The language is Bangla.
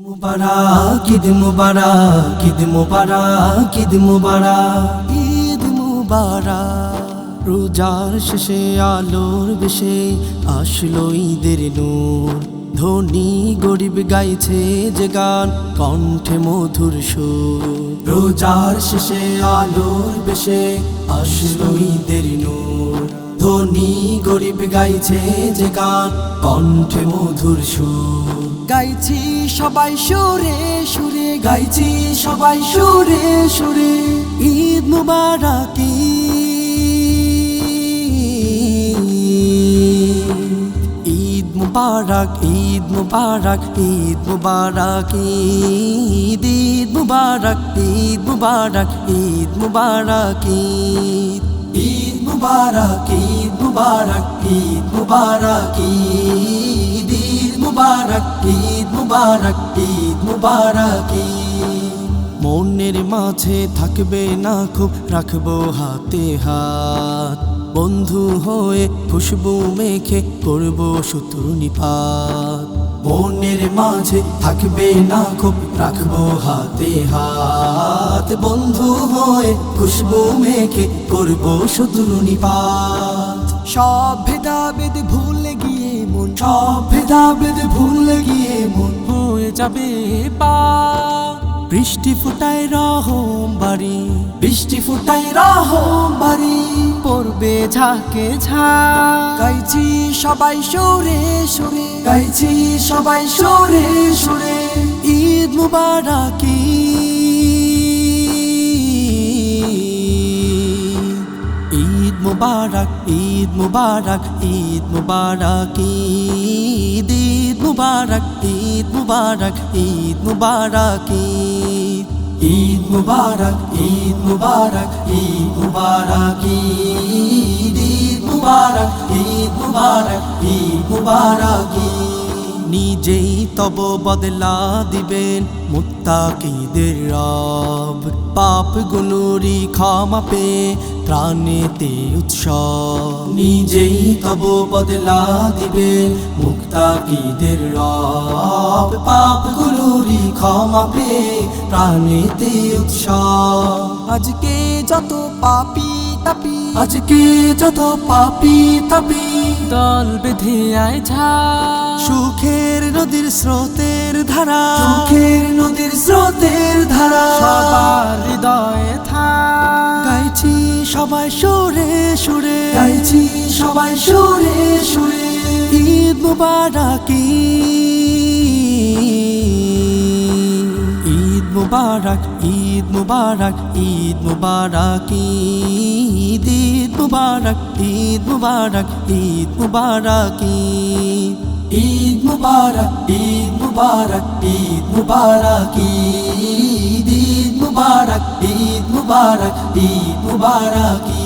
মুবারক ঈদ মুবারক ঈদ মুবারক ঈদ মুবারক ঈদ মুবারক। রোজার শেষে আলোর বেশে আসলো ঈদের নূর। ধনী গরিব গাইছে যে গান, কণ্ঠে মধুর সুর। রোজার শেষে আলোর বেশে আসলো ঈদের নূর। ধনী গরিব গাইছে যে গান, কণ্ঠে মধুর সুর। গাইছি সবাই সুরে সুরে, গাইছি সবাই সুরে সুরে। ঈদ মুবারক। ঈদ মুবারক ঈদ মুবারক ঈদ মুবারক, ঈদ ঈদ মুবারক ঈদ মুবারক ঈদ মুবারক, ঈদ। ঈদ মুবারক ঈদ মুবারক ঈদ মুবারক, ঈদ। মুবারক ঈদ মুবারক। মনের মাঝে থাকবে না খুব রাখব হাতে হাত। বন্ধু হয়ে খুশবু মেখে করব শত্রু নিপাত। মনের মাঝে থাকবে না খুব রাখব হাতে হাত। বন্ধু হয়ে খুশবু মেখে করব শত্রু নিপাত। সব ভেদাভেদ ভুলে গিয়ে মন। সব ভেদাভেদ ভুলে গিয়ে মন। যাবে পা। বৃষ্টি ফুটায় রহম বাড়ি। বৃষ্টি ফুটাই রহম বাড়ি। পড়বে ঝাঁকে ঝা গাইছি সবাই সুরে সুরে। গাইছি সবাই সুরে সুরে। ঈদ মুবারক মুবারক ঈদ মুবারক ঈদ মুবারক ঈদ ঈদ মুবারক ঈদ মুবারক ঈদ মুবারক ঈদ ঈদ মুবারক ঈদ মুবারক ঈদ মুবারক ঈদ ঈদ মুবারক ঈদ মুবারক ঈদ মুবারক নিজেই তব বদলা দিবেন মুত্তাকিদের রব পাপ গুনুরি ক্ষমা পে প্রাণেতে উৎসব। নিজেই তব বদলা দিবেন মুক্তাকিদের রব। পাপ গুনুরি ক্ষমা পে প্রাণেতে উৎসব। আজকে যত পাপি তাপি আজকে যত পাপি তাপি দল বেঁধে আয় ঝা সুখের নদীর স্রোতের ধারা সুখের নদীর সুরে, গাইছি সবাই সুরে সুরে, ঈদ মুবারক। ঈদ মুবারক ঈদ মুবারক ঈদ মুবারক। ঈদ ঈদ মুবারক ঈদ মুবারক ঈদ মুবারক। ঈদ মুবারক ঈদ মুবারক ঈদ মুবারক। ঈদ ঈদ মুবারক ঈদ মুবারক ঈদ মুবারক।